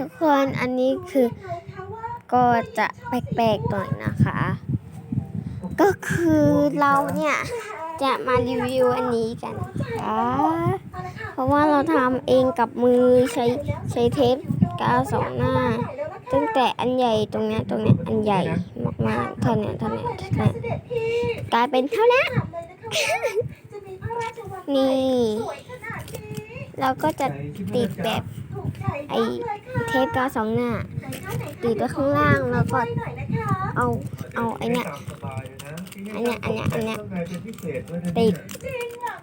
ทุกคนอันนี้คือก็จะแปลกๆหน่อยนะคะ ก็คือเราเนี่ยจะมารีวิวอันนี้กันนะคะเพราะว่าเราทำเองกับมือใช้ใช้เทปกาวสองหน้า ตั้งแต่อันใหญ่ตรงเนี้ยตรงเนี้ยอันใหญ่มากๆเท่าเนี้ยเท่าเนี้ยเท่าเนี้ยกลายเป็นเท่านี้นี่เราก็จะติดแบบ ไอ้เทปกาวสองหน้าติดไว้ข้างล่างแล้วก็เอาเอาไอ้เนี่ยอันเนี้ยอันเนี้ยอันเนี้ยติด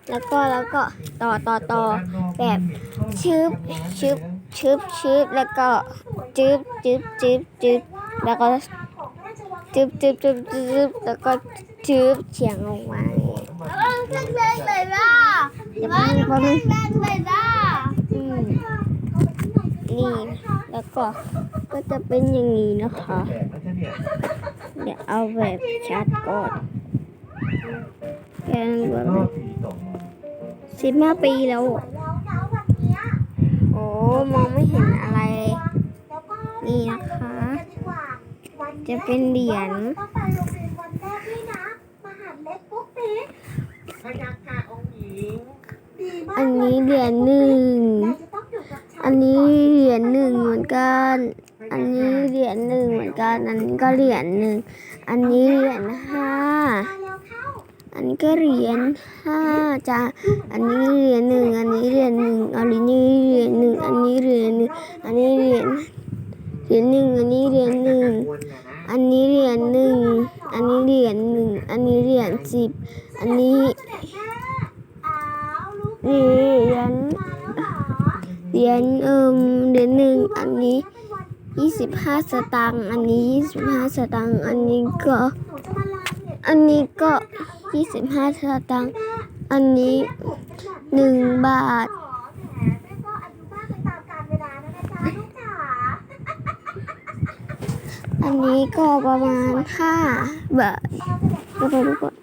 แล้วก็แล้วก็ต่อต่อต่อแบบชึบชึบชึบชึบแล้วก็จึบจึบจึบจึบแล้วก็จึบจึบจึบจึบแล้วก็จึบเฉียงลงมาอย่างเงี้ยเลยล่ะเดี๋ยวแป๊บนึงแป๊บนึงเลยล่ะอืม นี่ แล้วก็ก็จะเป็นอย่างนี้นะคะ เดี๋ยวเอาแบบชัดก่อนแกนแบบสิบห้าปีแล้ว โอ้ มองไม่เห็นอะไรเลยนี่นะคะ จะเป็นเหรียญต้องไปโรงเรียนวันแรกด้วยนะมหาดเล็กปุ๊กปิ๊กพยักค่ะองค์หญิงดีมากอันนี้เหรียญหนึ่งนายจะต้ อันนี้เหรียญหนึ่งเหมือนกัน อันนี้เหรียญหนึ่งเหมือนกัน อันนี้ก็เหรียญหนึ่ง อันนี้เหรียญห้า อันนี้ก็เหรียญห้าจ้ะ อันนี้เหรียญหนึ่ง อันนี้เหรียญหนึ่ง อันนี้เหรียญหนึ่ง อันนี้เหรียญหนึ่ง อันนี้เหรียญเหรียญหนึ่ง อันนี้เหรียญหนึ่ง อันนี้เหรียญหนึ่ง อันนี้เหรียญหนึ่ง อันนี้เหรียญสิบ อันนี้อ้าวลูกนี่ เหรียญเอิมเหรียญหนึ่งอันนี้ยี่สิบห้าสตางค์อันนี้ยี่สิบห้าสตางค์อันนี้ก็อันนี้ก็ยี่สิบห้าสตางค์อันนี้หนึ่งบาทอันนี้ก็ประมาณห้าบาททุกคนทุกคน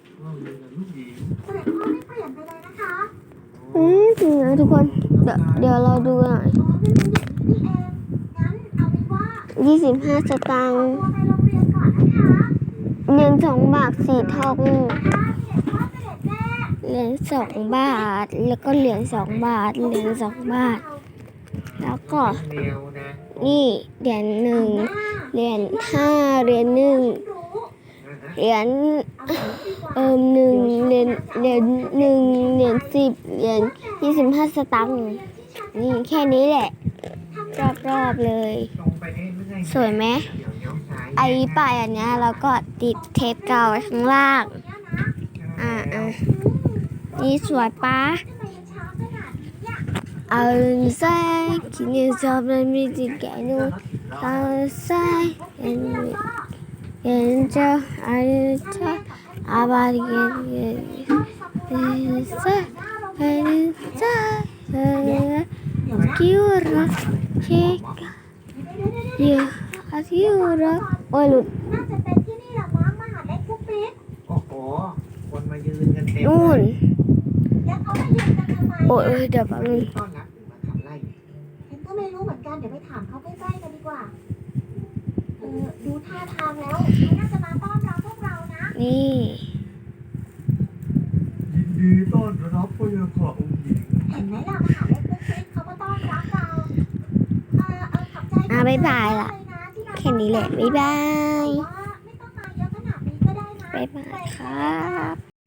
เสด็จพ่อไม่เปลี่ยนไปเลยนะคะ อืมจริงนะทุกคน เดี๋ยวเดี๋ยวเราดูหน่อยอ๋อเป็นอย่างนี้นี่เองงั้นเอาเป็นว่ายี่สิบห้าสตางค์ตัวไปโรงเรียนก่อนนะคะเหรียญสองบาทสีทองนะคะเห็นว่าเสด็จแม่เหรียญสองบาท แล้วก็เหรียญสองบาท เหรียญสองบาท แล้วก็แนวนะนี่เหรียญหนึ่งหน้าเหรียญห้าเหรียญหนึ่งรู้ เหรียญเอาอย่างนี้ดีกว่าเอิมหนึ่งเหรียญเหรียญหนึ่งเหรียญสิบเหรียญยี่สิบห้าสตางค์นี่แค่นี้แหละ รอบๆเลยตรงไปนี่ไม่ใช่สวยไหมเดี๋ยวเลี้ยวซ้ายไอ้ป้ายอันเนี้ยเราก็ติดเทปกาวไว้ข้างล่าง อ่าอ่านี่สวยปะทำไมมันช้าขนาดนี้เนี่ยเอาใส่กินชอบมันมีจิแกนูเอาใส่เอ็นเอ็นเจออายุเธออาบาริเกน เอ็นใส่เอ็นใส่เอ็นคิวรักเช็คเยอะอาคิวรักโอ้ยหลุดน่าจะเป็นที่นี่แหละมั้งมหาเล็กปุ๊กปิ๊กโอ้โห คนมายืนกันเต็มนู่นแล้วเขามายืนกันทำไมโอ้ยเอ้ยเดี๋ยวแป๊บนึงต้อนรับหรือมาขับไล่ ฉันก็ไม่รู้เหมือนกัน เดี๋ยวไปถามเขาใกล้ๆกันดีกว่าเออ ดูท่าทางแล้วเขาน่าจะมาต้อนรับพวกเรานะ นี่ ยินดีต้อนรับพยาค่ะองค์หญิงเห็นไหมล่ะมหาเล็กปุ๊กปิ๊กเขาก็ต้อนรับเรา เออเออขอบใจอะบ๊ายบายล่ะเลยนะที่มาแค่นี้แหละ บ๊ายบายแต่ว่าไม่ต้องมาเยอะขนาดนี้ก็ได้นะ บ๊ายบายครับ